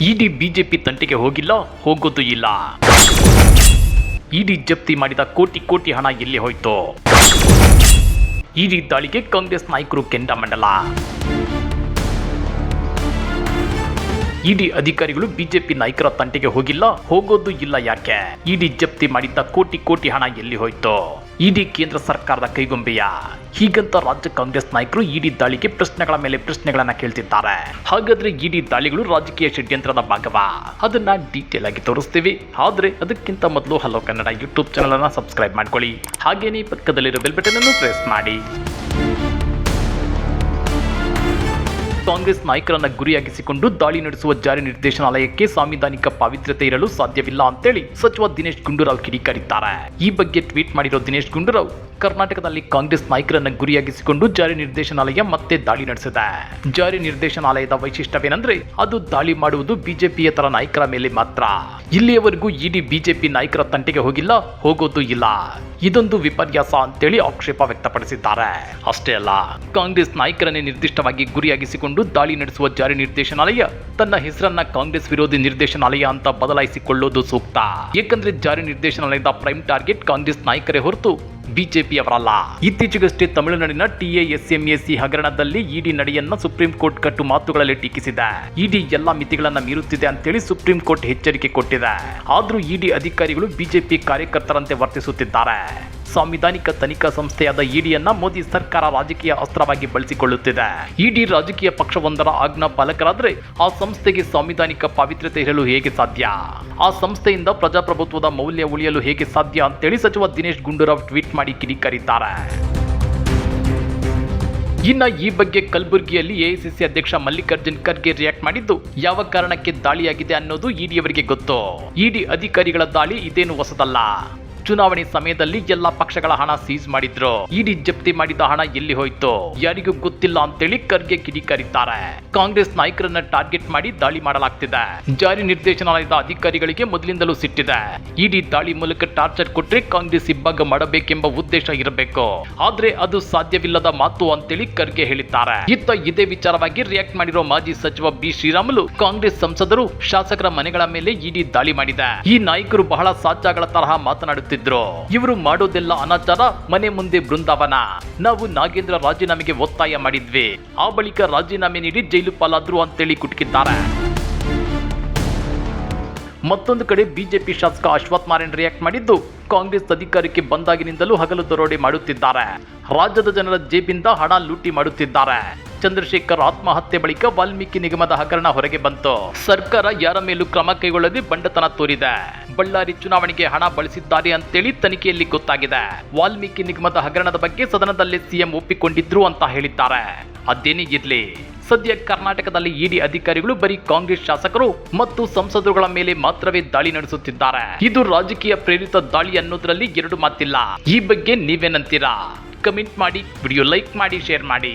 ಇಡಿ BJP ತಂಟೆಗೆ ಹೋಗಿಲ್ಲ, ಹೋಗೋದು ಇಲ್ಲ. ಇಡಿ ಜಪ್ತಿ ಮಾಡಿದ ಕೋಟಿ ಕೋಟಿ ಹಣ ಎಲ್ಲಿ ಹೋಯ್ತು? ಇಡಿ ದಾಳಿಗೆ ಕಾಂಗ್ರೆಸ್ ನಾಯಕರು ಕೆಂಡಾಮಂಡಲ ಇಡಿ ಅಧಿಕಾರಿಗಳು ಬಿಜೆಪಿ ನಾಯಕರ ತಂಟೆಗೆ ಹೋಗಿಲ್ಲ, ಹೋಗೋದು ಇಲ್ಲ ಯಾಕೆ? ಇಡಿ ಜಪ್ತಿ ಮಾಡಿದ್ದ ಕೋಟಿ ಕೋಟಿ ಹಣ ಎಲ್ಲಿ ಹೋಯ್ತು? ಇಡಿ ಕೇಂದ್ರ ಸರ್ಕಾರದ ಕೈಗೊಂಬೆಯ? ಹೀಗಂತ ರಾಜ್ಯ ಕಾಂಗ್ರೆಸ್ ನಾಯಕರು ಇಡಿ ದಾಳಿಗೆ ಪ್ರಶ್ನೆಗಳ ಮೇಲೆ ಪ್ರಶ್ನೆಗಳನ್ನ ಕೇಳ್ತಿದ್ದಾರೆ. ಹಾಗಾದ್ರೆ ಇಡಿ ದಾಳಿಗಳು ರಾಜಕೀಯ ಷಡ್ಯಂತ್ರದ ಭಾಗವ? ಅದನ್ನ ಡೀಟೇಲ್ ಆಗಿ ತೋರಿಸ್ತೀವಿ. ಆದ್ರೆ ಅದಕ್ಕಿಂತ ಮೊದಲು ಹಲೋ ಕನ್ನಡ ಯೂಟ್ಯೂಬ್ ಚಾನಲ್ ಅನ್ನ ಸಬ್ಸ್ಕ್ರೈಬ್ ಮಾಡ್ಕೊಳ್ಳಿ. ಹಾಗೇನೇ ಪಕ್ಕದಲ್ಲಿರೋ ಬೆಲ್ ಬಟನ್ ಅನ್ನು ಪ್ರೆಸ್ ಮಾಡಿ. ಕಾಂಗ್ರೆಸ್ ನಾಯಕರನ್ನ ಗುರಿಯಾಗಿಸಿಕೊಂಡು ದಾಳಿ ನಡೆಸುವ ಜಾರಿ ನಿರ್ದೇಶನಾಲಯಕ್ಕೆ ಸಾಂವಿಧಾನಿಕ ಪಾವಿತ್ರ್ಯತೆ ಇರಲು ಸಾಧ್ಯವಿಲ್ಲ ಅಂತೇಳಿ ಸಚಿವ ದಿನೇಶ್ ಗುಂಡೂರಾವ್ ಕಿಡಿಕಾರಿದ್ದಾರೆ. ಈ ಬಗ್ಗೆ ಟ್ವೀಟ್ ಮಾಡಿರೋ ದಿನೇಶ್ ಗುಂಡೂರಾವ್, ಕರ್ನಾಟಕದಲ್ಲಿ ಕಾಂಗ್ರೆಸ್ ನಾಯಕರನ್ನ ಗುರಿಯಾಗಿಸಿಕೊಂಡು ಜಾರಿ ನಿರ್ದೇಶನಾಲಯ ಮತ್ತೆ ದಾಳಿ ನಡೆಸಿದೆ. ಜಾರಿ ನಿರ್ದೇಶನಾಲಯದ ವೈಶಿಷ್ಟ್ಯವೇನೆಂದ್ರೆ, ಅದು ದಾಳಿ ಮಾಡುವುದು ಬಿಜೆಪಿಯ ತರ ನಾಯಕರ ಮೇಲೆ ಮಾತ್ರ. ಇಲ್ಲಿಯವರೆಗೂ ಇಡೀ ಬಿಜೆಪಿ ನಾಯಕರ ತಂಟೆಗೆ ಹೋಗಿಲ್ಲ, ಹೋಗೋದು ಇಲ್ಲ. ಇದೊಂದು ವಿಪರ್ಯಾಸ ಅಂತೇಳಿ ಆಕ್ಷೇಪ ವ್ಯಕ್ತಪಡಿಸಿದ್ದಾರೆ. ಅಷ್ಟೇ ಅಲ್ಲ, ಕಾಂಗ್ರೆಸ್ ನಾಯಕರನ್ನೇ ನಿರ್ದಿಷ್ಟವಾಗಿ ಗುರಿಯಾಗಿಸಿಕೊಂಡು ದಾಳಿ ನಡೆಸುವ ಜಾರಿ ನಿರ್ದೇಶನಾಲಯ ತನ್ನ ಹೆಸರನ್ನ ಕಾಂಗ್ರೆಸ್ ವಿರೋಧಿ ನಿರ್ದೇಶನಾಲಯ ಅಂತ ಬದಲಾಯಿಸಿಕೊಳ್ಳೋದು ಸೂಕ್ತ. ಏಕೆಂದ್ರೆ ಜಾರಿ ನಿರ್ದೇಶನಾಲಯದ ಪ್ರೈಮ್ ಟಾರ್ಗೆಟ್ ಕಾಂಗ್ರೆಸ್ ನಾಯಕರೇ ಹೊರತು ಬಿಜೆಪಿ ಅವರಲ್ಲ ಇತ್ತೀಚೆಗಷ್ಟೇ ತಮಿಳುನಾಡಿನ ಟಿಎಎಸ್ಎಂಎಸಿ ಹಗರಣದಲ್ಲಿ ಇಡಿ ನಡೆಯನ್ನ ಸುಪ್ರೀಂ ಕೋರ್ಟ್ ಕಟ್ಟು ಮಾತುಗಳಲ್ಲಿ ಟೀಕಿಸಿದೆ. ಇಡಿ ಎಲ್ಲಾ ಮಿತಿಗಳನ್ನ ಮೀರುತ್ತಿದೆ ಅಂತೇಳಿ ಸುಪ್ರೀಂ ಕೋರ್ಟ್ ಎಚ್ಚರಿಕೆ ಕೊಟ್ಟಿದೆ. ಆದ್ರೂ ಇಡಿ ಅಧಿಕಾರಿಗಳು ಬಿಜೆಪಿ ಕಾರ್ಯಕರ್ತರಂತೆ ವರ್ತಿಸುತ್ತಿದ್ದಾರೆ. ಸಾಂವಿಧಾನಿಕ ತನಿಖಾ ಸಂಸ್ಥೆಯಾದ ಇಡಿಯನ್ನ ಮೋದಿ ಸರ್ಕಾರ ರಾಜಕೀಯ ಅಸ್ತ್ರವಾಗಿ ಬಳಸಿಕೊಳ್ಳುತ್ತಿದೆ. ಇಡಿ ರಾಜಕೀಯ ಪಕ್ಷವೊಂದರ ಆಜ್ಞಾ ಪಾಲಕರಾದರೆ ಆ ಸಂಸ್ಥೆಗೆ ಸಾಂವಿಧಾನಿಕ ಪಾವಿತ್ರ್ಯತೆ ಇರಲು ಹೇಗೆ ಸಾಧ್ಯ? ಆ ಸಂಸ್ಥೆಯಿಂದ ಪ್ರಜಾಪ್ರಭುತ್ವದ ಮೌಲ್ಯ ಉಳಿಯಲು ಹೇಗೆ ಸಾಧ್ಯ ಅಂತೇಳಿ ಸಚಿವ ದಿನೇಶ್ ಗುಂಡೂರಾವ್ ಟ್ವೀಟ್ ಮಾಡಿ ಕಿಡಿಕಾರಿದ್ದಾರೆ. ಇನ್ನ ಈ ಬಗ್ಗೆ ಕಲಬುರಗಿಯಲ್ಲಿ ಎಐಸಿಸಿ ಅಧ್ಯಕ್ಷ ಮಲ್ಲಿಕಾರ್ಜುನ್ ಖರ್ಗೆ ರಿಯಾಕ್ಟ್ ಮಾಡಿದ್ದು ಯಾವ ಕಾರಣಕ್ಕೆ ದಾಳಿಯಾಗಿದೆ ಅನ್ನೋದು ಇಡಿಯವರಿಗೆ ಗೊತ್ತು. ಇಡಿ ಅಧಿಕಾರಿಗಳ ದಾಳಿ ಇದೇನು ಹೊಸದಲ್ಲ. ಚುನಾವಣೆ ಸಮಯದಲ್ಲಿ ಎಲ್ಲಾ ಪಕ್ಷಗಳ ಹಣ ಸೀಸ್ ಮಾಡಿದ್ರು. ಇಡಿ ಜಪ್ತಿ ಮಾಡಿದ ಹಣ ಎಲ್ಲಿ ಹೋಯ್ತು? ಯಾರಿಗೂ ಗೊತ್ತಿಲ್ಲ ಅಂತೇಳಿ ಖರ್ಗೆ ಕಿಡಿಕಾರಿದ್ದಾರೆ. ಕಾಂಗ್ರೆಸ್ ನಾಯಕರನ್ನ ಟಾರ್ಗೆಟ್ ಮಾಡಿ ದಾಳಿ ಮಾಡಲಾಗ್ತಿದೆ. ಜಾರಿ ನಿರ್ದೇಶನಾಲಯದ ಅಧಿಕಾರಿಗಳಿಗೆ ಮೊದಲಿಂದಲೂ ಸಿಟ್ಟಿದೆ. ಇಡಿ ದಾಳಿ ಮೂಲಕ ಟಾರ್ಚರ್ ಕೊಟ್ರೆ ಕಾಂಗ್ರೆಸ್ ಇಬ್ಬಾಗ ಮಾಡಬೇಕೆಂಬ ಉದ್ದೇಶ ಇರಬೇಕು. ಆದ್ರೆ ಅದು ಸಾಧ್ಯವಿಲ್ಲದ ಮಾತು ಅಂತೇಳಿ ಖರ್ಗೆ ಹೇಳಿದ್ದಾರೆ. ಇತ್ತ ಇದೇ ವಿಚಾರವಾಗಿ ರಿಯಾಕ್ಟ್ ಮಾಡಿರೋ ಮಾಜಿ ಸಚಿವ ಬಿ ಶ್ರೀರಾಮುಲು ಕಾಂಗ್ರೆಸ್ ಸಂಸದರು ಶಾಸಕರ ಮನೆಗಳ ಮೇಲೆ ಇಡಿ ದಾಳಿ ಮಾಡಿದೆ. ಈ ನಾಯಕರು ಬಹಳ ಸಾಚಾಗಳ ತರಹ ಮಾತನಾಡುತ್ತಿದ್ರು ಇವರು ಮಾಡೋದೆಲ್ಲ ಅನಾಚಾರ, ಮನೆ ಮುಂದೆ ಬೃಂದಾವನ. ನಾವು ನಾಗೇಂದ್ರ ರಾಜೀನಾಮೆಗೆ ಒತ್ತಾಯ ಮಾಡಿದ್ವಿ. ಆ ಬಳಿಕ ರಾಜೀನಾಮೆ ನೀಡಿ ಜೈಲು ಪಾಲಾದ್ರು ಅಂತೇಳಿ ಕುಟುಕಿದ್ದಾರೆ. ಮತ್ತೊಂದು ಕಡೆ ಬಿಜೆಪಿ ಶಾಸಕ ಅಶ್ವಥ್ ನಾರಾಯಣ್ ರಿಯಾಕ್ಟ್ ಮಾಡಿದ್ದು, ಕಾಂಗ್ರೆಸ್ ಅಧಿಕಾರಕ್ಕೆ ಬಂದಾಗಿನಿಂದಲೂ ಹಗಲು ದರೋಡೆ ಮಾಡುತ್ತಿದ್ದಾರೆ. ರಾಜ್ಯದ ಜನರ ಜೇಬಿಂದ ಹಣ ಲೂಟಿ ಮಾಡುತ್ತಿದ್ದಾರೆ. ಚಂದ್ರಶೇಖರ್ ಆತ್ಮಹತ್ಯೆ ಬಳಿಕ ವಾಲ್ಮೀಕಿ ನಿಗಮದ ಹಗರಣ ಹೊರಗೆ ಬಂತು. ಸರ್ಕಾರ ಯಾರ ಮೇಲೂ ಕ್ರಮ ಕೈಗೊಳ್ಳದೆ ಬಂಡತನ ತೋರಿದೆ. ಬಳ್ಳಾರಿ ಚುನಾವಣೆಗೆ ಹಣ ಬಳಸಿದ್ದಾರೆ ಅಂತೇಳಿ ತನಿಖೆಯಲ್ಲಿ ಗೊತ್ತಾಗಿದೆ. ವಾಲ್ಮೀಕಿ ನಿಗಮದ ಹಗರಣದ ಬಗ್ಗೆ ಸದನದಲ್ಲಿ ಸಿಎಂ ಒಪ್ಪಿಕೊಂಡಿದ್ರು ಅಂತ ಹೇಳಿದ್ದಾರೆ. ಅದೇನೇ ಇರ್ಲಿ. ಸದ್ಯ ಕರ್ನಾಟಕದಲ್ಲಿ ಇಡಿ ಅಧಿಕಾರಿಗಳು ಬರೀ ಕಾಂಗ್ರೆಸ್ ಶಾಸಕರು ಮತ್ತು ಸಂಸದರುಗಳ ಮೇಲೆ ಮಾತ್ರವೇ ದಾಳಿ ನಡೆಸುತ್ತಿದ್ದಾರೆ. ಇದು ರಾಜಕೀಯ ಪ್ರೇರಿತ ದಾಳಿ ಅನ್ನೋದ್ರಲ್ಲಿ ಎರಡು ಮಾತಿಲ್ಲ. ಈ ಬಗ್ಗೆ ನೀವೇನಂತೀರಾ? ಕಮೆಂಟ್ ಮಾಡಿ, ವಿಡಿಯೋ ಲೈಕ್ ಮಾಡಿ, ಶೇರ್ ಮಾಡಿ.